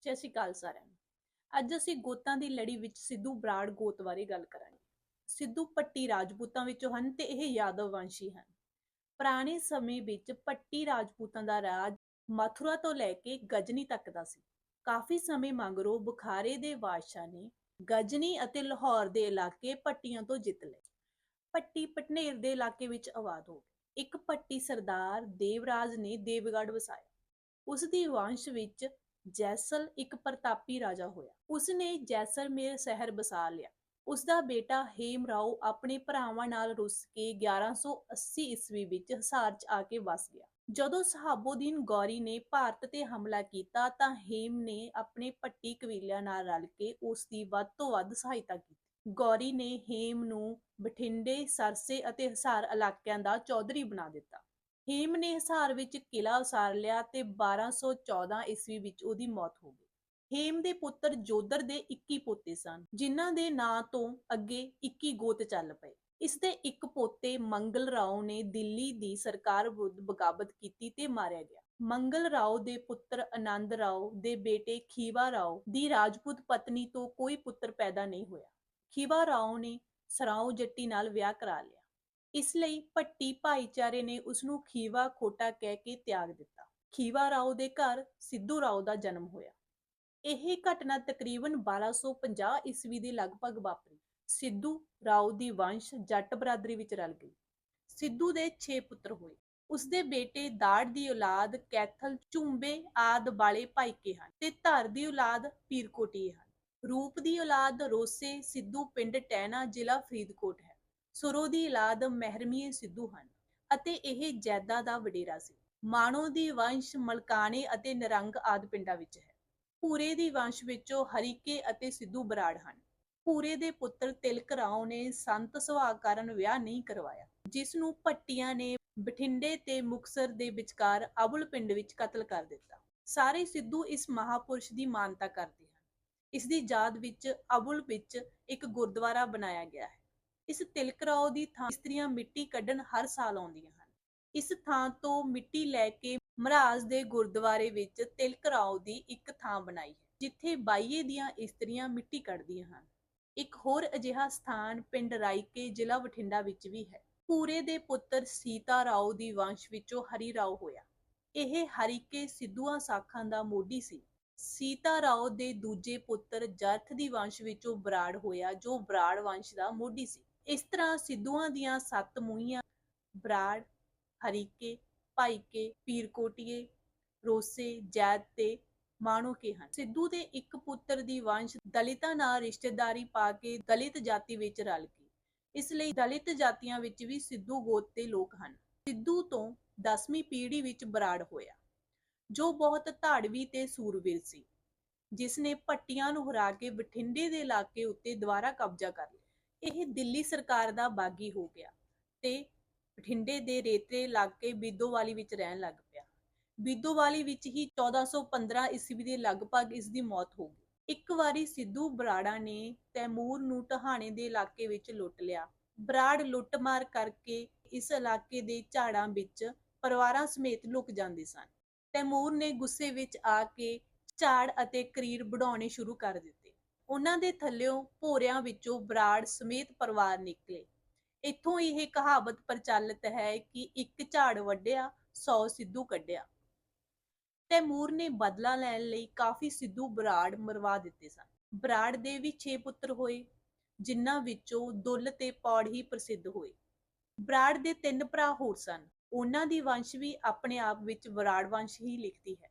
ਸਤਿ ਸ਼੍ਰੀ ਅਕਾਲ ਸਾਰਿਆਂ ਨੂੰ। ਅੱਜ ਅਸੀਂ ਗੋਤਾਂ ਦੀ ਲੜੀ ਵਿੱਚ ਸਿੱਧੂ ਬਰਾੜ ਗੋਤ ਬਾਰੇ ਗੱਲ ਕਰਾਂਗੇ। ਸਿੱਧੂ ਪੱਟੀ ਰਾਜਪੂਤਾਂ ਵਿੱਚੋਂ ਹਨ ਤੇ ਇਹ ਯਾਦਵ ਵੰਸ਼ੀ ਹਨ। ਪੁਰਾਣੇ ਸਮੇਂ ਵਿੱਚ ਪੱਟੀ ਰਾਜਪੂਤਾਂ ਦਾ ਰਾਜ ਮਥੁਰਾ ਤੋਂ ਲੈ ਕੇ ਗਜਨੀ ਤੱਕ ਦਾ ਸੀ। ਕਾਫੀ ਸਮੇਂ ਮਗਰੋਂ ਬੁਖਾਰੇ ਦੇ ਬਾਦਸ਼ਾਹ ਨੇ ਗਜਨੀ ਅਤੇ ਲਾਹੌਰ ਦੇ ਇਲਾਕੇ ਪੱਟੀਆਂ ਤੋਂ ਜਿੱਤ ਲਏ ਪੱਟੀ ਪਟਨੇਰ ਦੇ ਇਲਾਕੇ ਵਿੱਚ ਆਬਾਦ ਹੋ ਗਏ ਇੱਕ ਪੱਟੀ ਸਰਦਾਰ ਦੇਵਰਾਜ ਨੇ ਦੇਵਗੜ੍ਹ ਵਸਾਇਆ। ਉਸ ਦੀ ਵੰਸ਼ ਵਿੱਚ ਜੈਸਲ ਇੱਕ ਪ੍ਰਤਾਪੀ ਰਾਜਾ ਹੋਇਆ। ਉਸਨੇ ਜੈਸਲਮੇਰ ਸ਼ਹਿਰ ਬਸਾ ਲਿਆ। ਉਸਦਾ ਬੇਟਾ ਹੇਮ ਰਾਓ ਆਪਣੇ ਭਰਾਵਾਂ ਨਾਲ ਰੁੱਸ ਕੇ 1180 ਈਸਵੀ ਵਿੱਚ ਹਿਸਾਰ 'ਚ ਆ ਕੇ ਵਸ ਗਿਆ। ਜਦੋਂ ਸਹਾਬੂਦੀਨ ਗੌਰੀ ਨੇ ਭਾਰਤ ਤੇ ਹਮਲਾ ਕੀਤਾ ਤਾਂ ਹੇਮ ਨੇ ਆਪਣੇ ਪੱਟੀ ਕਬੀਲਿਆਂ ਨਾਲ ਰਲ ਕੇ ਉਸ ਦੀ ਵੱਧ ਤੋਂ ਵੱਧ ਸਹਾਇਤਾ ਕੀਤੀ। ਗੌਰੀ ਨੇ ਹੇਮ ਨੂੰ ਬਠਿੰਡੇ, ਸਰਸੇ ਅਤੇ ਹਿਸਾਰ ਇਲਾਕਿਆਂ ਦਾ ਚੌਧਰੀ ਬਣਾ ਦਿੱਤਾ। ਹੇਮ ਨੇ ਹਿਸਾਰ ਵਿੱਚ ਕਿਲਾ ਉਸਾਰ ਲਿਆ ਤੇ 1214 ਈਸਵੀ ਵਿੱਚ ਉਹਦੀ ਮੌਤ ਹੋ ਗਈ। ਹੇਮ ਦੇ ਪੁੱਤਰ ਜੋਦਰ ਦੇ 21 ਪੋਤੇ ਸਨ, ਜਿਨ੍ਹਾਂ ਦੇ ਨਾਂ ਤੋਂ ਅੱਗੇ 21 ਗੋਤ ਚੱਲ ਪਏ। ਇਸ ਦੇ ਇੱਕ ਪੋਤੇ ਮੰਗਲ ਰਾਓ ਨੇ ਦਿੱਲੀ ਦੀ ਸਰਕਾਰ ਵਿਰੁੱਧ ਬਗਾਵਤ ਕੀਤੀ ਤੇ ਮਾਰਿਆ ਗਿਆ। ਮੰਗਲ ਰਾਓ ਦੇ ਪੁੱਤਰ ਆਨੰਦ ਰਾਓ ਦੇ ਬੇਟੇ ਖੀਵਾ ਰਾਓ ਦੀ ਰਾਜਪੂਤ ਪਤਨੀ ਤੋਂ ਕੋਈ ਪੁੱਤਰ ਪੈਦਾ ਨਹੀਂ ਹੋਇਆ। ਖੀਵਾ ਰਾਓ ਨੇ ਸਰਾਓ ਜੱਟੀ ਨਾਲ ਵਿਆਹ ਕਰਾ ਲਿਆ। ਇਸ ਲਈ ਭੱਟੀ ਭਾਈਚਾਰੇ ਨੇ ਉਸ ਨੂੰ ਖੀਵਾ ਖੋਟਾ ਕਹਿ ਕੇ ਤਿਆਗ ਦਿੱਤਾ। ਖੀਵਾ ਰਾਓ ਦੇ ਘਰ ਸਿੱਧੂ ਰਾਓ ਦਾ ਜਨਮ ਹੋਇਆ। ਇਹ ਘਟਨਾ ਤਕਰੀਬਨ 1250 ਈਸਵੀ ਦੇ ਲਗਭਗ ਵਾਪਰੀ। ਸਿੱਧੂ ਰਾਓ ਦੀ ਵੰਸ਼ ਜੱਟ ਬਰਾਦਰੀ ਵਿੱਚ ਰਲ ਗਈ। ਸਿੱਧੂ ਦੇ 6 ਪੁੱਤਰ ਹੋਏ। ਉਸਦੇ ਬੇਟੇ ਦਾੜ ਦੀ ਔਲਾਦ, ਕੈਥਲ, ਝੁੰਬੇ ਆਦ ਵਾਲੇ ਭਾਈਕੇ ਹਨ ਤੇ ਧਰ ਦੀ ਔਲਾਦ ਪੀਰਕੋਟੀਏ ਹਨ। ਰੂਪ ਦੀ ਔਲਾਦ ਰੋਸੇ ਸਿੱਧੂ ਪਿੰਡ ਟੈਣਾ ਜ਼ਿਲ੍ਹਾ ਫਰੀਦਕੋਟ ਹੈ। ਸੁਰੋ ਦੀ ਔਲਾਦ ਮਹਿਰਮੀਏ ਸਿੱਧੂ ਹਨ ਅਤੇ ਇਹ ਜੈਦਾ ਦਾ ਵਡੇਰਾ ਸੀ। ਮਾਣੋ ਦੀ ਵੰਸ਼ ਮਲਕਾਣੇ ਅਤੇ ਨਰੰਗ ਆਦ ਪਿੰਡਾਂ ਵਿੱਚ ਹੈ। ਪੂਰੇ ਦੀ ਵੰਸ਼ ਵਿੱਚੋਂ ਹਰੀਕੇ ਅਤੇ ਸਿੱਧੂ ਬਰਾੜ ਹਨ। ਪੂਰੇ ਦੇ ਪੁੱਤਰ ਤਿਲਕ ਰਾਓ ਨੇ ਸੰਤ ਸੁਭਾਅ ਕਾਰਨ ਵਿਆਹ ਨਹੀਂ ਕਰਵਾਇਆ, ਜਿਸ ਨੂੰ ਪੱਟੀਆਂ ਨੇ ਬਠਿੰਡੇ ਤੇ ਮੁਕਸਰ ਦੇ ਵਿਚਕਾਰ ਅਬੁਲ ਪਿੰਡ ਵਿੱਚ ਕਤਲ ਕਰ ਦਿੱਤਾ। ਸਾਰੇ ਸਿੱਧੂ ਇਸ ਮਹਾਪੁਰਸ਼ ਦੀ ਮਾਨਤਾ ਕਰਦੇ ਹਨ। ਇਸ ਦੀ ਯਾਦ ਵਿੱਚ ਅਬੁਲ ਵਿੱਚ ਇੱਕ ਗੁਰਦੁਆਰਾ ਬਣਾਇਆ ਗਿਆ ਹੈ। ਇਸ ਤਿਲਕ ਰਾਓ ਦੀ ਥਾਂ ਇਸਤਰੀਆਂ ਮਿੱਟੀ ਕੱਢਣ ਹਰ ਸਾਲ ਆਉਂਦੀਆਂ ਹਨ। ਇਸ ਥਾਂ ਤੋਂ ਮਿੱਟੀ ਲੈ ਕੇ ਮਹਾਰਾਜ ਦੇ ਗੁਰਦੁਆਰੇ ਵਿੱਚ ਤਿਲਕ ਰਾਓ ਦੀ ਇੱਕ ਥਾਂ ਬਣਾਈ ਹੈ, ਜਿੱਥੇ ਬਾਈਏ ਦੀਆਂ ਇਸਤਰੀਆਂ ਮਿੱਟੀ ਕੱਢਦੀਆਂ ਹਨ। ਇੱਕ ਹੋਰ ਅਜਿਹਾ ਸਥਾਨ ਪਿੰਡ ਰਾਈਕੇ ਜ਼ਿਲ੍ਹਾ ਬਠਿੰਡਾ ਵਿੱਚ ਵੀ ਹੈ। ਪੂਰੇ ਦੇ ਪੁੱਤਰ ਸੀਤਾ ਰਾਓ ਦੀ ਵੰਸ਼ ਵਿੱਚੋਂ ਹਰੀ ਰਾਓ ਹੋਇਆ। ਇਹ ਹਰੀਕੇ ਸਿੱਧੂਆਂ ਸਾਖਾਂ ਦਾ ਮੋਢੀ ਸੀ। ਸੀਤਾ ਰਾਓ ਦੇ ਦੂਜੇ ਪੁੱਤਰ ਜਰਥ ਦੀ ਵੰਸ਼ ਵਿੱਚੋਂ ਬਰਾੜ ਹੋਇਆ, ਜੋ ਬਰਾੜ ਵੰਸ਼ ਦਾ ਮੋਢੀ ਸੀ। ਇਸ ਤਰ੍ਹਾਂ ਸਿੱਧੂਆਂ ਦੀਆਂ ਸੱਤ ਮੂਹੀਆਂ, ਬਰਾੜ, ਹਰੀਕੇ, ਭਾਈਕੇ, ਪੀਰਕੋਟੀਏ, ਰੋਸੇ, ਜੈਦ ਤੇ ਮਾਣੋਕੇ ਹਨ। ਸਿੱਧੂ ਦੇ ਇੱਕ ਪੁੱਤਰ ਦੀ ਵੰਸ਼ ਦਲਿਤਾਂ ਨਾਲ ਰਿਸ਼ਤੇਦਾਰੀ ਪਾ ਕੇ ਦਲਿਤ ਜਾਤੀ ਵਿੱਚ ਰਲ ਗਈ। ਇਸ ਲਈ ਦਲਿਤ ਜਾਤੀਆਂ ਵਿੱਚ ਵੀ ਸਿੱਧੂ ਗੋਤ ਦੇ ਲੋਕ ਹਨ। ਸਿੱਧੂ ਤੋਂ 10ਵੀਂ ਪੀੜ੍ਹੀ ਵਿੱਚ ਬਰਾੜ ਹੋਇਆ, ਜੋ ਬਹੁਤ ਧਾੜਵੀ ਤੇ ਸੂਰਵੀਰ ਸੀ ਜਿਸ ਨੇ ਪੱਟੀਆਂ ਨੂੰ ਹਰਾ ਕੇ ਬਠਿੰਡੇ ਦੇ ਇਲਾਕੇ ਉੱਤੇ ਦੁਬਾਰਾ ਕਬਜ਼ਾ ਕਰ ਲਿਆ। ਇਹ ਦਿੱਲੀ ਸਰਕਾਰ ਦਾ ਬਾਗੀ ਹੋ ਗਿਆ ਤੇ ਬਠਿੰਡੇ ਦੇ ਰੇਤਲੇ ਇਲਾਕੇ ਬੀਦੋਵਾਲੀ ਵਿੱਚ ਰਹਿਣ ਲੱਗ ਪਿਆ। ਬੀਦੋਵਾਲੀ ਵਿੱਚ ਹੀ 1415 ਈਸਵੀ ਦੇ ਲਗਭਗ ਇਸ ਦੀ ਮੌਤ ਹੋ ਗਈ। ਇੱਕ ਵਾਰੀ ਸਿੱਧੂ ਬਰਾੜਾ ਨੇ ਤੈਮੂਰ ਨੂੰ ਟਹਾਣੇ ਦੇ ਇਲਾਕੇ ਵਿੱਚ ਲੁੱਟ ਲਿਆ। ਬਰਾੜ ਲੁੱਟਮਾਰ ਕਰਕੇ ਇਸ ਇਲਾਕੇ ਦੇ ਝਾੜਾਂ ਵਿੱਚ ਪਰਿਵਾਰਾਂ ਸਮੇਤ ਲੁਕ ਜਾਂਦੇ ਸਨ। ਤੈਮੂਰ ਨੇ ਗੁੱਸੇ ਵਿੱਚ ਆ ਕੇ ਝਾੜ ਅਤੇ ਕਰੀਰ ਵਢਾਉਣੇ ਸ਼ੁਰੂ ਕਰ ਦਿੱਤੇ। ਉਹਨਾਂ ਦੇ ਥੱਲਿਓਂ ਭੋਰਿਆਂ ਵਿੱਚੋਂ ਬਰਾੜ ਸਮੇਤ ਪਰਿਵਾਰ ਨਿਕਲੇ। ਇੱਥੋਂ ਇਹ ਕਹਾਵਤ ਪ੍ਰਚਲਿਤ ਹੈ ਕਿ ਇੱਕ ਝਾੜ ਵੱਢਿਆ 100 ਸਿੱਧੂ ਕੱਢਿਆ। ਤੈਮੂਰ ਨੇ ਬਦਲਾ ਲੈਣ ਲਈ ਕਾਫੀ ਸਿੱਧੂ ਬਰਾੜ ਮਰਵਾ ਦਿੱਤੇ ਸਨ। ਬਰਾੜ ਦੇ ਵੀ 6 ਪੁੱਤਰ ਹੋਏ, ਜਿਨ੍ਹਾਂ ਵਿੱਚੋਂ ਦੁੱਲ ਤੇ ਪੌੜ ਹੀ ਪ੍ਰਸਿੱਧ ਹੋਏ। ਬਰਾੜ ਦੇ ਤਿੰਨ ਭਰਾ ਹੋਰ ਸਨ। ਉਹਨਾਂ ਦੀ ਵੰਸ਼ ਵੀ ਆਪਣੇ ਆਪ ਵਿੱਚ ਬਰਾੜ ਵੰਸ਼ ਹੀ ਲਿਖਦੀ ਹੈ।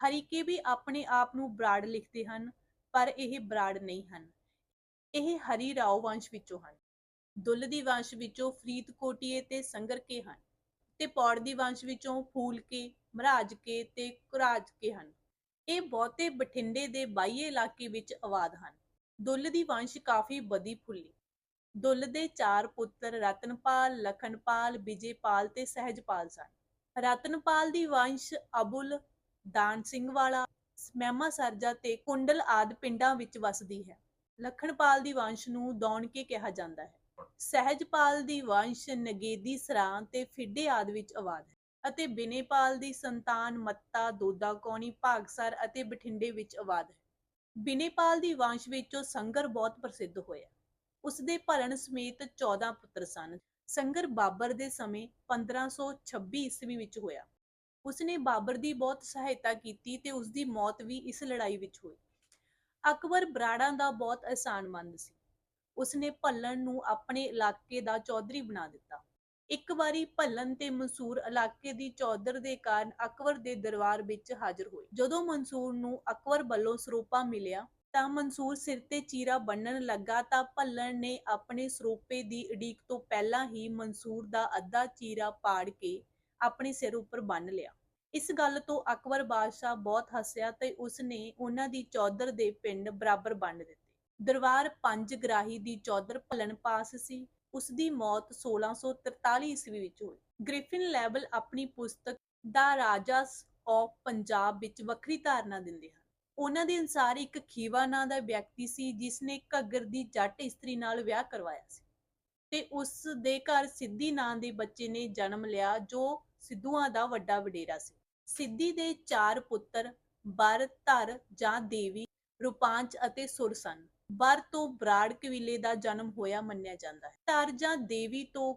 ਹਰੀਕੇ ਵੀ ਆਪਣੇ ਆਪ ਨੂੰ ਬਰਾੜ ਲਿਖਦੇ ਹਨ। ਪਰ ਇਹ ਬਰਾੜ ਨਹੀਂ ਹਨ। ਇਹ ਹਰੀ ਰਾਓ ਵੰਸ਼ ਵਿੱਚੋਂ ਹਨ। ਦੁੱਲ ਦੀ ਵੰਸ਼ ਵਿੱਚੋਂ ਫਰੀਦਕੋਟੀਏ ਤੇ ਸੰਗਰਕੇ ਹਨ ਤੇ ਪੌੜ ਦੀ ਵੰਸ਼ ਵਿੱਚੋਂ ਫੂਲਕੇ ਮਹਾਰਾਜਕੇ ਤੇ ਕੁਰਾਜਕੇ ਹਨ। ਇਹ ਬਹੁਤੇ ਬਠਿੰਡੇ ਦੇ ਬਾਈਏ ਇਲਾਕੇ ਵਿੱਚ ਆਬਾਦ ਹਨ। ਦੁੱਲ ਦੀ ਵੰਸ਼ ਕਾਫੀ ਬਦੀ ਫੁੱਲੀ। ਦੁੱਲ ਦੇ ਚਾਰ ਪੁੱਤਰ ਰਤਨਪਾਲ, ਲਖਨਪਾਲ, ਵਿਜੇਪਾਲ ਤੇ ਸਹਿਜਪਾਲ ਸਨ। ਰਤਨਪਾਲ ਦੀ ਵੰਸ਼ ਅਬੁਲ ਦਾਨ ਸਿੰਘ ਵਾਲਾ ਮਹਿਮਾ ਸਰਜਾ ਤੇ ਕੁੰਡਲ ਆਦ ਪਿੰਡਾਂ ਵਿੱਚ ਵਸਦੀ ਹੈ। ਲਖਨਪਾਲ ਦੀ ਵੰਸ਼ ਨੂੰ ਦੌਣਕੇ ਕਿਹਾ ਜਾਂਦਾ ਹੈ। ਸਹਿਜਪਾਲ ਦੀ ਵੰਸ਼ ਨਗੇਦੀ ਸਰਾਂ ਤੇ ਫਿੱਡੇ ਆਦ ਵਿੱਚ ਆਬਾਦ ਹੈ ਅਤੇ ਬਿਨੇਪਾਲ ਦੀ ਸੰਤਾਨ ਮੱਤਾ, ਦੋਦਾ ਕੌਣੀ, ਭਾਗਸਰ ਅਤੇ ਬਠਿੰਡੇ ਵਿੱਚ ਆਬਾਦ ਹੈ। ਬਿਨੇਪਾਲ ਦੀ ਵੰਸ਼ ਵਿੱਚੋਂ ਸੰਗਰ ਬਹੁਤ ਪ੍ਰਸਿੱਧ ਹੋਇਆ। ਉਸ ਦੇ ਭਲਣ ਸਮੇਤ 14 ਪੁੱਤਰ ਸਨ। ਸੰਗਰ ਬਾਬਰ ਦੇ ਸਮੇਂ 1526 ਈਸਵੀ ਵਿੱਚ ਹੋਇਆ। ਉਸਨੇ ਬਾਬਰ ਦੀ ਬਹੁਤ ਸਹਾਇਤਾ ਕੀਤੀ ਤੇ ਉਸ ਦੀ ਮੌਤ ਵੀ ਇਸ ਲੜਾਈ ਵਿੱਚ ਹੋਈ। ਅਕਬਰ ਬਰਾੜਾਂ ਦਾ ਬਹੁਤ ਅਹਿਸਾਨਮੰਦ ਸੀ। ਉਸਨੇ ਭੱਲਣ ਨੂੰ ਆਪਣੇ ਇਲਾਕੇ ਦਾ ਚੌਧਰੀ ਬਣਾ ਦਿੱਤਾ। ਇੱਕ ਵਾਰੀ ਭੱਲਣ ਤੇ ਮਨਸੂਰ ਇਲਾਕੇ ਦੀ ਚੌਧਰ ਦੇ ਕਾਰਨ ਅਕਬਰ ਦੇ ਦਰਬਾਰ ਵਿੱਚ ਹਾਜ਼ਰ ਹੋਏ। ਜਦੋਂ ਮਨਸੂਰ ਨੂੰ ਅਕਬਰ ਵੱਲੋਂ ਸਰੋਪਾ ਮਿਲਿਆ ਤਾਂ ਮਨਸੂਰ ਸਿਰ ਤੇ ਚੀਰਾ ਬੰਨਣ ਲੱਗਾ ਤਾਂ ਭੱਲਣ ਨੇ ਆਪਣੇ ਸਰੋਪੇ ਦੀ ਉਡੀਕ ਤੋਂ ਪਹਿਲਾਂ ਹੀ ਮਨਸੂਰ ਦਾ ਅੱਧਾ ਚੀਰਾ ਪਾੜ ਕੇ ਆਪਣੇ ਸਿਰ ਉੱਪਰ ਬੰਨ ਲਿਆ। ਇਸ ਗੱਲ ਤੋਂ ਅਕਬਰ ਬਾਦਸ਼ਾਹ ਬਹੁਤ ਹੱਸਿਆ ਤੇ ਉਸਨੇ ਉਹਨਾਂ ਦੀ ਚੌਧਰ ਦੇ ਪਿੰਡ ਬਰਾਬਰ ਵੰਡ ਦਿੱਤੇ। ਦਰਬਾਰ ਪੰਜ ਗ੍ਰਾਹੀ ਦੀ ਚੌਧਰ ਭੱਲਣ ਪਾਸ ਸੀ। ਉਸ ਦੀ ਮੌਤ 1643 ਈਸਵੀ ਵਿੱਚ ਹੋਈ। ਗ੍ਰਿਫਿਨ ਲੈਬਲ ਆਪਣੀ ਪੁਸਤਕ ਦਾ ਰਾਜਾਸ ਆਫ ਪੰਜਾਬ ਵਿੱਚ ਵੱਖਰੀ ਧਾਰਨਾ ਦਿੰਦੇ ਹਨ। ਉਹਨਾਂ ਦੇ ਅਨੁਸਾਰ ਇੱਕ ਖੀਵਾ ਨਾਂ ਦਾ ਵਿਅਕਤੀ ਸੀ ਜਿਸ ਨੇ ਘੱਗਰ ਦੀ ਜੱਟ ਇਸਤਰੀ ਨਾਲ ਵਿਆਹ ਕਰਵਾਇਆ ਸੀ। ਤੇ ਉਸ ਦੇ ਘਰ ਸਿੱਧੀ ਨਾਂ ਦੇ ਬੱਚੇ ਨੇ ਜਨਮ ਲਿਆ ਜੋ ਸਿੱਧੂਆਂ ਦਾ ਵੱਡਾ ਵਡੇਰਾ ਸੀ। ਸਿੱਧੀ ਦੇ ਚਾਰ ਪੁੱਤਰ ਬਰ, ਧਰ ਜਾਂ ਦੇਵੀ, ਰੂਪਾਂਚ ਅਤੇ ਸੁਰ ਸਨ। ਬਰ ਤੋਂ ਬਰਾੜ ਕਬੀਲੇ ਦਾ ਜਨਮ ਹੋਇਆ ਮੰਨਿਆ ਜਾਂਦਾ ਹੈ। ਧਰ ਜਾਂ ਦੇਵੀ ਤੋਂ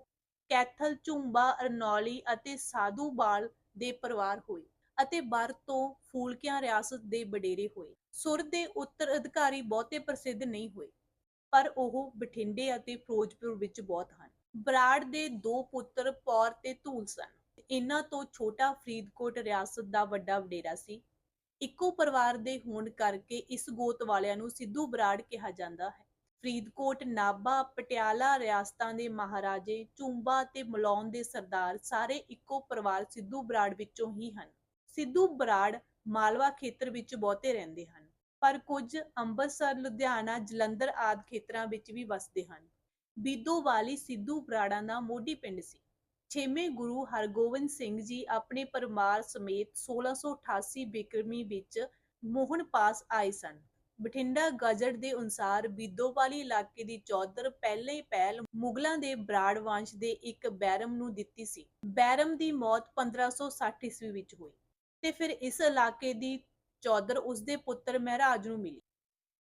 ਕੈਥਲ, ਝੁੰਬਾ, ਅਰਨੌਲੀ ਅਤੇ ਸਾਧੂ ਬਾਲ ਦੇ ਪਰਿਵਾਰ ਹੋਏ ਅਤੇ ਬਰ ਤੋਂ ਫੂਲਕਿਆਂ ਰਿਆਸਤ ਦੇ ਵਡੇਰੇ ਹੋਏ। ਸੁਰ ਦੇ ਉੱਤਰ ਅਧਿਕਾਰੀ ਬਹੁਤੇ ਪ੍ਰਸਿੱਧ ਨਹੀਂ ਹੋਏ, ਪਰ ਉਹ ਬਠਿੰਡੇ ਅਤੇ ਫਿਰੋਜ਼ਪੁਰ ਵਿੱਚ ਬਹੁਤ ਹਨ। ਬਰਾੜ ਦੇ ਦੋ ਪੁੱਤਰ ਪੌਰ ਤੇ ਧੂਲ ਸਨ। ਇਹਨਾਂ ਤੋਂ ਛੋਟਾ ਫਰੀਦਕੋਟ ਰਿਆਸਤ ਦਾ ਵੱਡਾ ਵਡੇਰਾ ਸੀ। ਇੱਕੋ ਪਰਿਵਾਰ ਦੇ ਹੋਣ ਕਰਕੇ ਇਸ ਗੋਤ ਵਾਲਿਆਂ ਨੂੰ ਸਿੱਧੂ ਬਰਾੜ ਕਿਹਾ ਜਾਂਦਾ ਹੈ। ਫਰੀਦਕੋਟ ਨਾਭਾ ਪਟਿਆਲਾ ਰਿਆਸਤਾਂ ਦੇ ਮਹਾਰਾਜੇ ਝੁੰਬਾ ਤੇ ਮਲੌਨ ਦੇ ਸਰਦਾਰ ਸਾਰੇ ਇੱਕੋ ਪਰਿਵਾਰ ਸਿੱਧੂ ਬਰਾੜ ਵਿੱਚੋਂ ਹੀ ਹਨ। ਸਿੱਧੂ ਬਰਾੜ ਮਾਲਵਾ ਖੇਤਰ ਵਿੱਚ ਬਹੁਤੇ ਰਹਿੰਦੇ ਹਨ, ਪਰ ਕੁਝ ਅੰਮ੍ਰਿਤਸਰ ਲੁਧਿਆਣਾ, ਜਲੰਧਰ ਆਦਿ ਖੇਤਰਾਂ ਵਿੱਚ ਵੀ ਵਸਦੇ ਹਨ। ਬੀਦੋ ਵਾਲੀ ਸਿੱਧੂ ਬਰਾੜਾਂ ਦਾ ਮੋਢੀ ਪਿੰਡ ਸੀ। ਛੇਵੇਂ ਗੁਰੂ ਹਰਗੋਬਿੰਦ ਸਿੰਘ ਜੀ ਆਪਣੇ ਪਰਿਵਾਰ ਸਮੇਤ 1688 ਬਿਕਰਮੀ ਵਿੱਚ ਮੋਹਨ ਪਾਸ ਆਏ ਸਨ। ਬਠਿੰਡਾ ਗਜਟ ਦੇ ਅਨੁਸਾਰ ਬੀਦੋਵਾਲੀ ਇਲਾਕੇ ਦੀ ਚੌਧਰ ਪਹਿਲੇ ਪਹਿਲ ਮੁਗਲਾਂ ਦੇ ਬਰਾੜ ਵੰਸ਼ ਦੇ ਇੱਕ ਬੈਰਮ ਨੂੰ ਦਿੱਤੀ ਸੀ। ਬੈਰਮ ਦੀ ਮੌਤ 1560 ਈਸਵੀ ਵਿੱਚ ਹੋਈ ਤੇ ਫਿਰ ਇਸ ਇਲਾਕੇ ਦੀ ਚੌਧਰ ਉਸਦੇ ਪੁੱਤਰ ਮਹਿਰਾਜ ਨੂੰ ਮਿਲੀ।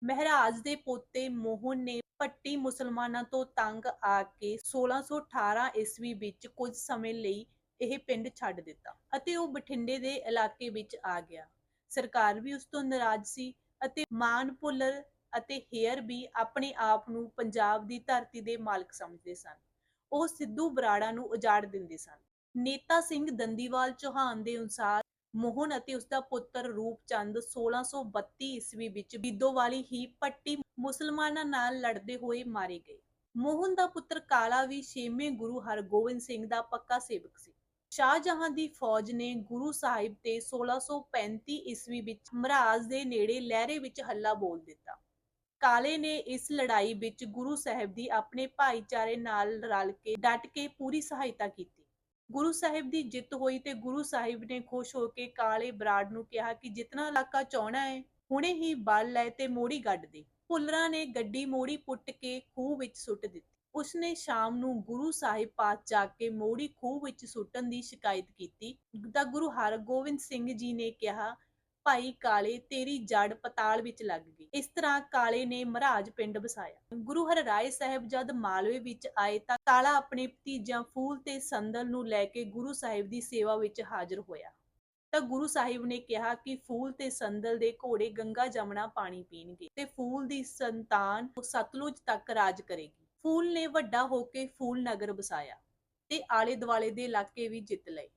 ਮਹਿਰਾਜ ਦੇ ਪੋਤੇ ਮੋਹਨ ਨੇ ਪੱਟੀ ਮੁਸਲਮਾਨਾਂ ਤੋਂ ਤੰਗ ਆ ਕੇ 1618 ਈਸਵੀ ਵਿੱਚ ਕੁਝ ਸਮੇਂ ਲਈ ਇਹ ਪਿੰਡ ਛੱਡ ਦਿੱਤਾ ਅਤੇ ਉਹ ਬਠਿੰਡੇ ਦੇ ਇਲਾਕੇ ਵਿੱਚ ਆ ਗਿਆ। ਸਰਕਾਰ ਵੀ ਉਸ ਤੋਂ ਨਾਰਾਜ਼ ਸੀ ਅਤੇ ਮਾਨ ਭੁੱਲਰ ਅਤੇ ਹੇਅਰ ਵੀ ਆਪਣੇ ਆਪ ਨੂੰ ਪੰਜਾਬ ਦੀ ਧਰਤੀ ਦੇ ਮਾਲਕ ਸਮਝਦੇ ਸਨ। ਉਹ ਸਿੱਧੂ ਬਰਾੜਾ ਨੂੰ ਉਜਾੜ ਦਿੰਦੇ ਸਨ। ਨੇਤਾ ਸਿੰਘ ਦੰਦੀਵਾਲ ਚੌਹਾਨ ਦੇ ਅਨੁਸਾਰ ਮੋਹਨ ਅਤੇ ਉਸ ਦਾ ਪੁੱਤਰ ਰੂਪਚੰਦ 1632 ਈਸਵੀ ਵਿੱਚ ਬਿੱਦੋਵਾਲੀ ਹੀ ਪੱਟੀ ਮੁਸਲਮਾਨਾਂ ਨਾਲ ਲੜਦੇ ਹੋਏ ਮਾਰੇ ਗਏ। ਮੋਹਨ ਦਾ ਪੁੱਤਰ ਕਾਲਾ ਵੀ ਛੇਵੇਂ ਗੁਰੂ ਹਰਗੋਬਿੰਦ ਸਿੰਘ ਦਾ ਪੱਕਾ ਸੇਵਕ ਸੀ। ਸ਼ਾਹਜਹਾਂ ਦੀ ਫੌਜ ਨੇ ਗੁਰੂ ਸਾਹਿਬ ਤੇ 1635 ਈਸਵੀ ਵਿੱਚ ਮਹਾਰਾਜ ਦੇ ਨੇੜੇ ਲਹਿਰੇ ਵਿੱਚ ਹੱਲਾ ਬੋਲ ਦਿੱਤਾ। ਕਾਲੇ ਨੇ ਇਸ ਲੜਾਈ ਵਿੱਚ ਗੁਰੂ ਸਾਹਿਬ ਦੀ ਆਪਣੇ ਭਾਈਚਾਰੇ ਨਾਲ ਰਲ ਕੇ ਡਟ ਕੇ ਪੂਰੀ ਸਹਾਇਤਾ ਕੀਤੀ। ਗੁਰੂ ਸਾਹਿਬ ਦੀ ਜਿੱਤ ਹੋਈ ਤੇ ਗੁਰੂ ਸਾਹਿਬ ਨੇ ਖੁਸ਼ ਹੋ ਕੇ ਕਾਲੇ ਬਰਾੜ ਨੂੰ ਕਿਹਾ ਕਿ ਜਿਤਨਾ ਇਲਾਕਾ ਚਾਹਣਾ ਹੈ, ਹੁਣੇ ਹੀ ਬਲ ਲੈ ਤੇ ਮੋੜੀ ਗੱਡ ਦੇ। ਭੁੱਲਰਾਂ ਨੇ ਗੱਡੀ ਮੋੜੀ ਪੁੱਟ ਕੇ ਖੂਹ ਵਿੱਚ ਸੁੱਟ ਦਿੱਤੀ। ਉਸਨੇ ਸ਼ਾਮ ਨੂੰ ਗੁਰੂ ਸਾਹਿਬ ਪਾਸ ਜਾ ਕੇ ਮੋੜੀ ਖੂਹ ਵਿੱਚ ਸੁੱਟਣ ਦੀ ਸ਼ਿਕਾਇਤ ਕੀਤੀ। ਤਾਂ ਗੁਰੂ ਹਰਗੋਬਿੰਦ ਸਿੰਘ ਜੀ ਨੇ ਕਿਹਾ, ਭਾਈ ਕਾਲੇ, ਤੇਰੀ ਜੜ ਪਤਾਲ ਵਿੱਚ ਲੱਗ ਗਈ। ਇਸ ਤਰ੍ਹਾਂ ਕਾਲੇ ਨੇ ਮਹਾਰਾਜ ਪਿੰਡ ਵਸਾਇਆ। ਗੁਰੂ ਹਰਰਾਏ ਸਾਹਿਬ ਜਦ ਮਾਲਵੇ ਵਿੱਚ ਆਏ ਤਾਂ ਕਾਲਾ ਆਪਣੇ ਭਤੀਜਾਂ ਫੂਲ ਤੇ ਸੰਦਲ ਨੂੰ ਲੈ ਕੇ ਗੁਰੂ ਸਾਹਿਬ ਦੀ ਸੇਵਾ ਵਿੱਚ ਹਾਜ਼ਰ ਹੋਇਆ। ਤਾਂ ਗੁਰੂ ਸਾਹਿਬ ਨੇ ਕਿਹਾ ਕਿ ਫੂਲ ਤੇ ਸੰਦਲ ਦੇ ਘੋੜੇ ਗੰਗਾ ਜਮਨਾ ਪਾਣੀ ਪੀਣਗੇ ਤੇ ਫੂਲ ਦੀ ਸੰਤਾਨ ਸਤਲੁਜ ਤੱਕ ਰਾਜ ਕਰੇਗੀ। ਫੂਲ ਨੇ ਵੱਡਾ ਹੋ ਕੇ ਫੂਲ ਨਗਰ ਵਸਾਇਆ ਤੇ ਆਲੇ ਦੁਆਲੇ ਦੇ ਇਲਾਕੇ ਵੀ ਜਿੱਤ ਲਏ।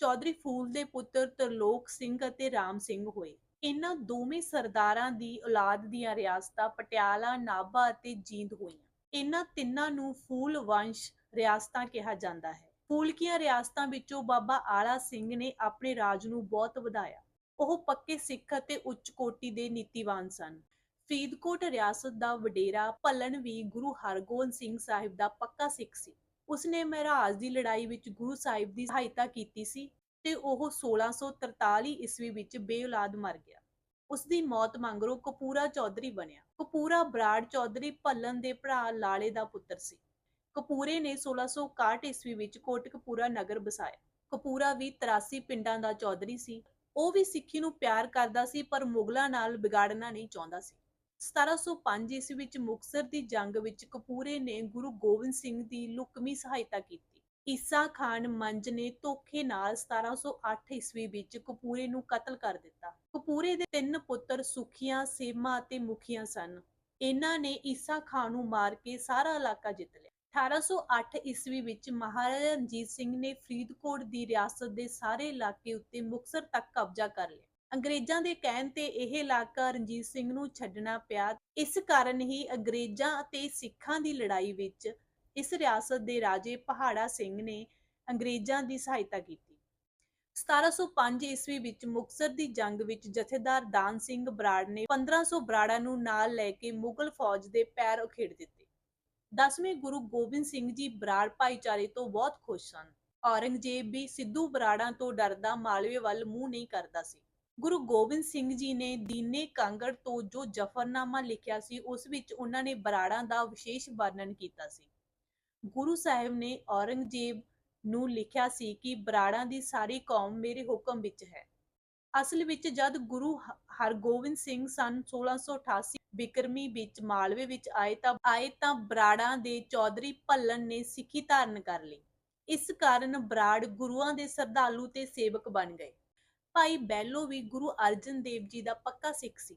ਚੌਧਰੀ ਫੂਲ ਦੇ ਪੁੱਤਰ ਤਰਲੋਕ ਸਿੰਘ ਅਤੇ ਰਾਮ ਸਿੰਘ ਹੋਏ। ਇਹਨਾਂ ਦੋਵੇਂ ਸਰਦਾਰਾਂ ਦੀ ਔਲਾਦ ਦੀਆਂ ਰਿਆਸਤਾਂ ਪਟਿਆਲਾ, ਨਾਭਾ ਅਤੇ ਜੀਂਦ ਹੋਈਆਂ। ਇਹਨਾਂ ਤਿੰਨਾਂ ਨੂੰ ਫੂਲ ਵੰਸ਼ ਰਿਆਸਤਾਂ ਕਿਹਾ ਜਾਂਦਾ ਹੈ। ਫੂਲਕੀਆਂ ਰਿਆਸਤਾਂ ਵਿੱਚੋਂ ਬਾਬਾ ਆਲਾ ਸਿੰਘ ਨੇ ਆਪਣੇ ਰਾਜ ਨੂੰ ਬਹੁਤ ਵਧਾਇਆ। ਉਹ ਪੱਕੇ ਸਿੱਖ ਅਤੇ ਉੱਚ ਕੋਟੀ ਦੇ ਨੀਤੀਵਾਨ ਸਨ। ਫਰੀਦਕੋਟ ਰਿਆਸਤ ਦਾ ਵਡੇਰਾ ਭੱਲਣ ਵੀ ਗੁਰੂ ਹਰਗੋਬਿੰਦ ਸਿੰਘ ਸਾਹਿਬ ਦਾ ਪੱਕਾ ਸਿੱਖ ਸੀ। ਉਸਨੇ ਮਹਾਰਾਜ ਦੀ ਲੜਾਈ ਵਿੱਚ ਗੁਰੂ ਸਾਹਿਬ ਦੀ ਸਹਾਇਤਾ ਕੀਤੀ ਸੀ ਤੇ ਉਹ 1643 ਈਸਵੀ ਵਿੱਚ ਬੇਔਲਾਦ ਮਰ ਗਿਆ। ਉਸ ਦੀ ਮੌਤ ਮੰਗਰੋਂ ਕਪੂਰਾ ਚੌਧਰੀ ਬਣਿਆ। ਕਪੂਰਾ ਬਰਾੜ ਚੌਧਰੀ ਭੱਲਣ ਦੇ ਭਰਾ ਲਾਲੇ ਦਾ ਪੁੱਤਰ ਸੀ। ਕਪੂਰੇ ਨੇ 1661 ਈਸਵੀ ਵਿੱਚ ਕੋਟਕਪੂਰਾ ਨਗਰ ਬਸਾਇਆ। ਕਪੂਰਾ ਵੀ 83 ਪਿੰਡਾਂ ਦਾ ਚੌਧਰੀ ਸੀ। ਉਹ ਵੀ ਸਿੱਖੀ ਨੂੰ ਪਿਆਰ ਕਰਦਾ ਸੀ, ਪਰ ਮੁਗਲਾਂ ਨਾਲ ਵਿਗਾੜਨਾ ਨਹੀਂ ਚਾਹੁੰਦਾ ਸੀ। 1705 ਈਸਵੀ ਵਿੱਚ ਮੁਕਤਸਰ ਦੀ ਜੰਗ ਵਿੱਚ ਕਪੂਰੇ ਨੇ ਗੁਰੂ ਗੋਬਿੰਦ ਸਿੰਘ ਦੀ ਲੁਕਮੀ ਸਹਾਇਤਾ ਕੀਤੀ। ਈਸਾ ਖਾਨ ਮੰਜ ਨੇ ਧੋਖੇ ਨਾਲ 1708 ਈਸਵੀ ਵਿੱਚ ਕਪੂਰੇ ਨੂੰ ਕਤਲ ਕਰ ਦਿੱਤਾ। ਕਪੂਰੇ ਦੇ ਤਿੰਨ ਪੁੱਤਰ ਸੁਖੀਆਂ, ਸੇਮਾ ਅਤੇ ਮੁਖੀਆਂ ਸਨ। ਇਹਨਾਂ ਨੇ ਈਸਾ ਖਾਨ ਨੂੰ ਮਾਰ ਕੇ ਸਾਰਾ ਇਲਾਕਾ ਜਿੱਤ ਲਿਆ। 1808 ਈਸਵੀ ਵਿੱਚ ਮਹਾਰਾਜਾ ਰਣਜੀਤ ਸਿੰਘ ਨੇ ਫਰੀਦਕੋਟ ਦੀ ਰਿਆਸਤ ਦੇ ਸਾਰੇ ਇਲਾਕੇ ਉੱਤੇ ਮੁਕਤਸਰ ਤੱਕ ਕਬਜ਼ਾ ਕਰ ਲਿਆ। ਅੰਗਰੇਜ਼ਾਂ ਦੇ ਕਹਿਣ ਤੇ ਇਹ ਇਲਾਕਾ ਰਣਜੀਤ ਸਿੰਘ ਨੂੰ ਛੱਡਣਾ ਪਿਆ। ਇਸ ਕਾਰਨ ਹੀ ਅੰਗਰੇਜ਼ਾਂ ਅਤੇ ਸਿੱਖਾਂ ਦੀ ਲੜਾਈ ਵਿੱਚ ਇਸ ਰਿਆਸਤ ਦੇ ਰਾਜੇ ਪਹਾੜਾ ਸਿੰਘ ਨੇ ਅੰਗਰੇਜ਼ਾਂ ਦੀ ਸਹਾਇਤਾ ਕੀਤੀ। 1705 ਈਸਵੀ ਵਿੱਚ ਮੁਕਤਸਰ ਦੀ ਜੰਗ ਵਿੱਚ ਜਥੇਦਾਰ ਦਾਨ ਸਿੰਘ ਬਰਾੜ ਨੇ 1500 ਬਰਾੜਾਂ ਨੂੰ ਨਾਲ ਲੈ ਕੇ ਮੁਗਲ ਫੌਜ ਦੇ ਪੈਰ ਉਖੇੜ ਦਿੱਤੇ। ਦਸਵੇਂ ਗੁਰੂ ਗੋਬਿੰਦ ਸਿੰਘ ਜੀ ਬਰਾੜ ਭਾਈਚਾਰੇ ਤੋਂ ਬਹੁਤ ਖੁਸ਼ ਸਨ। ਔਰੰਗਜ਼ੇਬ ਵੀ ਸਿੱਧੂ ਬਰਾੜਾਂ ਤੋਂ ਡਰਦਾ ਮਾਲਵੇ ਵੱਲ ਮੂੰਹ ਨਹੀਂ ਕਰਦਾ ਸੀ। ਗੁਰੂ ਗੋਬਿੰਦ ਸਿੰਘ ਜੀ ਨੇ ਦੀਨੇ ਕਾਂਗੜ ਤੋਂ ਜੋ ਜਫਰਨਾਮਾ ਲਿਖਿਆ ਸੀ, ਉਸ ਵਿੱਚ ਉਹਨਾਂ ਨੇ ਬਰਾੜਾਂ ਦਾ ਵਿਸ਼ੇਸ਼ ਵਰਣਨ ਕੀਤਾ ਸੀ। ਗੁਰੂ ਸਾਹਿਬ ਨੇ ਔਰੰਗਜ਼ੇਬ ਨੂੰ ਲਿਖਿਆ ਸੀ ਕਿ ਬਰਾੜਾਂ ਦੀ ਸਾਰੀ ਕੌਮ ਮੇਰੇ ਹੁਕਮ ਵਿੱਚ ਹੈ। ਅਸਲ ਵਿੱਚ ਜਦ ਗੁਰੂ ਹਰਗੋਬਿੰਦ ਸਿੰਘ ਸਨ 1688 ਬਿਕਰਮੀ ਵਿੱਚ ਮਾਲਵੇ ਵਿੱਚ ਆਏ ਤਾਂ ਆਏ ਤਾਂ ਬਰਾੜਾਂ ਦੇ ਚੌਧਰੀ ਭੱਲਣ ਨੇ ਸਿੱਖੀ ਧਾਰਨ ਕਰ ਲਈ। ਇਸ ਕਾਰਨ ਬਰਾੜ ਗੁਰੂਆਂ ਦੇ ਸਰਦਾਲੂ ਤੇ ਸੇਵਕ ਬਣ ਗਏ। ਭਾਈ ਬੈਲੋ ਵੀ ਗੁਰੂ ਅਰਜਨ ਦੇਵ ਜੀ ਦਾ ਪੱਕਾ ਸਿੱਖ ਸੀ।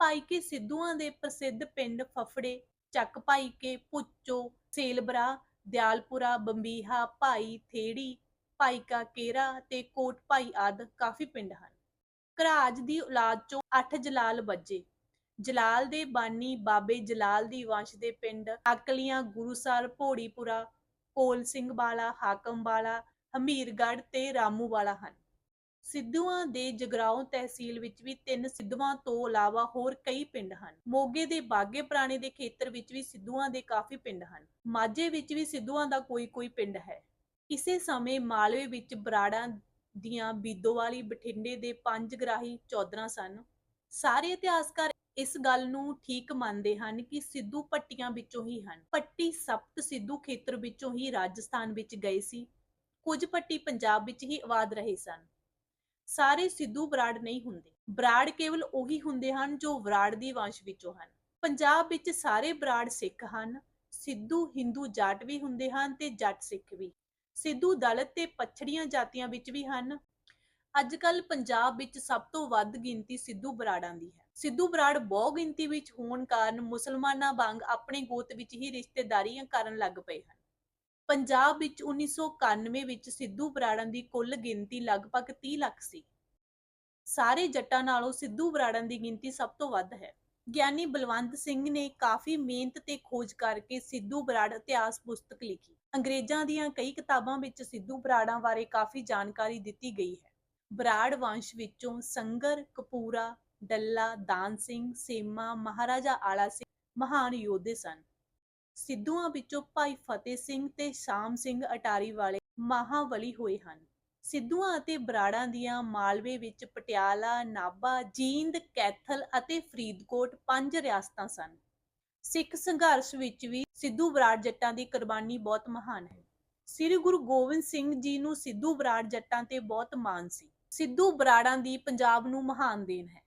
ਭਾਈ ਕੇ ਸਿੱਧੂਆਂ ਦੇ ਪ੍ਰਸਿੱਧ ਪਿੰਡ ਫਫੜੇ, ਚੱਕ ਭਾਈ ਕੇ ਪੁੱਚੋ, ਸੇਲਬਰਾ, ਦਿਆਲਪੁਰਾ, ਬੰਬੀਹਾ, ਭਾਈ ਥੇੜੀ, ਭਾਈ ਕਾ ਕੇਰਾ ਤੇ ਕੋਟ ਭਾਈ ਆਦ ਕਾਫੀ ਪਿੰਡ ਹਨ। ਘਰਾਜ ਦੀ ਔਲਾਦ ਚੋਂ ਅੱਠ ਜਲਾਲ ਬੱਜੇ ਜਲਾਲ ਦੇ ਬਾਨੀ, ਬਾਬੇ ਜਲਾਲ ਦੀ ਵੰਸ਼ ਦੇ ਪਿੰਡ ਅਕਲੀਆਂ ਗੁਰੂਸਰ ਭੋੜੀਪੁਰਾ, ਕੋਲ ਸਿੰਘ ਵਾਲਾ, ਹਾਕਮ ਵਾਲਾ, ਹਮੀਰਗੜ੍ਹ ਤੇ ਰਾਮੂ ਵਾਲਾ ਹਨ। ਸਿੱਧੂਆਂ ਦੇ ਜਗਰਾਉਂ ਤਹਿਸੀਲ ਵਿੱਚ ਵੀ ਤਿੰਨ ਸਿੱਧਵਾਂ ਤੋਂ ਇਲਾਵਾ ਹੋਰ ਕਈ ਪਿੰਡ ਹਨ। ਮੋਗੇ ਦੇ ਬਾਗੇ ਪੁਰਾਣੇ ਦੇ ਖੇਤਰ ਵਿੱਚ ਵੀ ਸਿੱਧੂਆਂ ਦੇ ਕਾਫੀ ਪਿੰਡ ਹਨ। ਮਾਝੇ ਵਿੱਚ ਵੀ ਸਿੱਧੂਆਂ ਦਾ ਕੋਈ ਕੋਈ ਪਿੰਡ ਹੈ। ਇਸੇ ਸਮੇਂ ਮਾਲਵੇ ਵਿੱਚ ਬਰਾੜਾਂ ਦੀਆਂ ਬੀਦੋਵਾਲੀ ਬਠਿੰਡੇ ਦੇ ਪੰਜ ਗਰਾਹੀ ਚੌਧਰਾਂ ਸਨ। ਸਾਰੇ ਇਤਿਹਾਸਕਾਰ ਇਸ ਗੱਲ ਨੂੰ ਠੀਕ ਮੰਨਦੇ ਹਨ ਕਿ ਸਿੱਧੂ ਪੱਟੀਆਂ ਵਿੱਚੋਂ ਹੀ ਹਨ। ਪੱਟੀ ਸਪਤ ਸਿੱਧੂ ਖੇਤਰ ਵਿੱਚੋਂ ਹੀ ਰਾਜਸਥਾਨ ਵਿੱਚ ਗਏ ਸੀ। ਕੁਝ ਪੱਟੀ ਪੰਜਾਬ ਵਿੱਚ ਹੀ ਆਬਾਦ ਰਹੇ ਸਨ। ਸਾਰੇ ਸਿੱਧੂ ਬਰਾੜ ਨਹੀਂ ਹੁੰਦੇ। ਬਰਾੜ ਕੇਵਲ ਉਹੀ ਹੁੰਦੇ ਹਨ ਜੋ ਬਰਾੜ ਦੀ ਵੰਸ਼ ਵਿੱਚੋਂ ਹਨ। ਪੰਜਾਬ ਵਿੱਚ ਸਾਰੇ ਬਰਾੜ ਸਿੱਖ ਹਨ। ਸਿੱਧੂ ਹਿੰਦੂ ਜਾਟ ਵੀ ਹੁੰਦੇ ਹਨ ਤੇ ਜੱਟ ਸਿੱਖ ਵੀ। ਸਿੱਧੂ ਦਲਿਤ ਤੇ ਪਛੜੀਆਂ ਜਾਤੀਆਂ ਵਿੱਚ ਵੀ ਹਨ। ਅੱਜ ਕੱਲ ਪੰਜਾਬ ਵਿੱਚ ਸਭ ਤੋਂ ਵੱਧ ਗਿਣਤੀ ਸਿੱਧੂ ਬਰਾੜਾਂ ਦੀ ਹੈ। ਸਿੱਧੂ ਬਰਾੜ ਬਹੁ ਗਿਣਤੀ ਵਿੱਚ ਹੋਣ ਕਾਰਨ ਮੁਸਲਮਾਨਾਂ ਵਾਂਗ ਆਪਣੇ ਗੋਤ ਵਿੱਚ ਹੀ ਰਿਸ਼ਤੇਦਾਰੀਆਂ ਕਰਨ ਲੱਗ ਪਏ ਹਨ। ਪੰਜਾਬ ਵਿੱਚ 1991 ਵਿੱਚ ਸਿੱਧੂ ਬਰਾੜਾਂ ਦੀ ਕੁੱਲ ਗਿਣਤੀ ਲਗਭਗ 30 ਲੱਖ ਸੀ। ਸਾਰੇ ਜੱਟਾਂ ਨਾਲੋਂ ਸਿੱਧੂ ਬਰਾੜਾਂ ਦੀ ਗਿਣਤੀ ਸਭ ਤੋਂ ਵੱਧ ਹੈ। ਗਿਆਨੀ ਬਲਵੰਤ ਸਿੰਘ ਨੇ ਕਾਫੀ ਮਿਹਨਤ ਤੇ ਖੋਜ ਕਰਕੇ ਸਿੱਧੂ ਬਰਾੜ ਇਤਿਹਾਸ ਪੁਸਤਕ ਲਿਖੀ। ਅੰਗਰੇਜ਼ਾਂ ਦੀਆਂ ਕਈ ਕਿਤਾਬਾਂ ਵਿੱਚ ਸਿੱਧੂ ਬਰਾੜਾਂ ਬਾਰੇ ਕਾਫੀ ਜਾਣਕਾਰੀ ਦਿੱਤੀ ਗਈ ਹੈ। ਬਰਾੜ ਵੰਸ਼ ਵਿੱਚੋਂ ਸੰਗਰ, ਕਪੂਰਾ ਡੱਲਾ, ਦਾਨ ਸਿੰਘ, ਸੇਮਾ, ਮਹਾਰਾਜਾ ਆਲਾ ਸਿੰਘ, ਮਹਾਨ ਯੋਧੇ ਸਨ। ਸਿੱਧੂਆਂ ਵਿੱਚੋਂ ਭਾਈ ਫਤਿਹ ਸਿੰਘ ਤੇ ਸ਼ਾਮ ਸਿੰਘ ਅਟਾਰੀ ਵਾਲੇ ਮਹਾਵਲੀ ਹੋਏ ਹਨ। ਸਿੱਧੂਆਂ ਅਤੇ ਬਰਾੜਾਂ ਦੀਆਂ ਮਾਲਵੇ ਵਿੱਚ ਪਟਿਆਲਾ, ਨਾਭਾ, ਜੀਂਦ, ਕੈਥਲ ਅਤੇ ਫਰੀਦਕੋਟ ਪੰਜ ਰਿਆਸਤਾਂ ਸਨ। ਸਿੱਖ ਸੰਘਰਸ਼ ਵਿੱਚ ਵੀ ਸਿੱਧੂ ਬਰਾੜ ਜੱਟਾਂ ਦੀ ਕੁਰਬਾਨੀ ਬਹੁਤ ਮਹਾਨ ਹੈ। ਸ੍ਰੀ ਗੁਰੂ ਗੋਬਿੰਦ ਸਿੰਘ ਜੀ ਨੂੰ ਸਿੱਧੂ ਬਰਾੜ ਜੱਟਾਂ ਤੇ ਬਹੁਤ ਮਾਣ ਸੀ। ਸਿੱਧੂ ਬਰਾੜਾਂ ਦੀ ਪੰਜਾਬ ਨੂੰ ਮਹਾਨ ਦੇਣ ਹੈ।